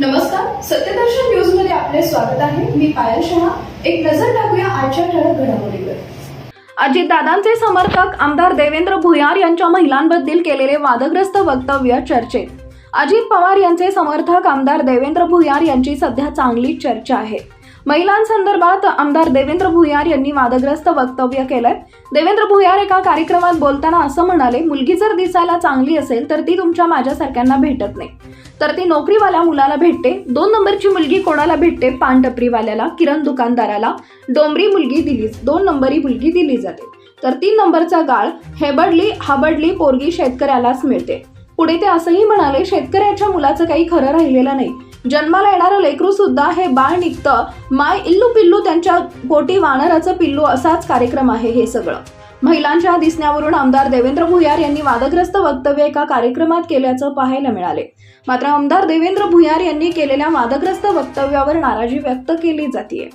नमस्कार सत्यदर्शन न्यूजमध्ये आपले स्वागत आहे. मी पायल शहा. एक नजर टाकूया आजच्या ठळक घडामोडीवर. अजितदादांचे समर्थक आमदार देवेंद्र भुयार यांच्या महिलांबद्दल केलेले वादग्रस्त वक्तव्य चर्चेत. अजित पवार यांचे समर्थक आमदार देवेंद्र भुयार यांची सध्या चांगली चर्चा आहे. महिलांसंदर्भात आमदार देवेंद्र भुयार यांनी वादग्रस्त वक्तव्य केलंय. देवेंद्र भुयार एका कार्यक्रमात बोलताना असं म्हणाले मुलगी जर दिसायला चांगली असेल तर ती तुमच्या माझ्यासारख्यांना भेटत नाही. तर ती नोकरीवाल्या मुलाला भेटते. दोन नंबरची मुलगी कोणाला भेटते? पानटपरीवाल्याला किरण दुकानदाराला. डोंबरी मुलगी दिली दोन नंबरी मुलगी दिली जाते. तर तीन नंबरचा गाळ हेबडली हाबडली पोरगी शेतकऱ्यालाच मिळते. पुढे ते असंही म्हणाले शेतकऱ्याच्या मुलाचं काही खरं राहिलेलं नाही. जन्माला येणारं लेकरू सुद्धा हे बाळ निघतं. माय इल्लू पिल्लू त्यांच्या पोटी वानराचं पिल्लू असाच कार्यक्रम आहे हे सगळं. महिलांच्या दिसण्यावरून आमदार देवेंद्र भुयार यांनी वादग्रस्त वक्तव्य एका कार्यक्रमात केल्याचं पाहायला मिळाले. मात्र आमदार देवेंद्र भुयार यांनी केलेल्या वादग्रस्त वक्तव्यावर नाराजी व्यक्त केली जाते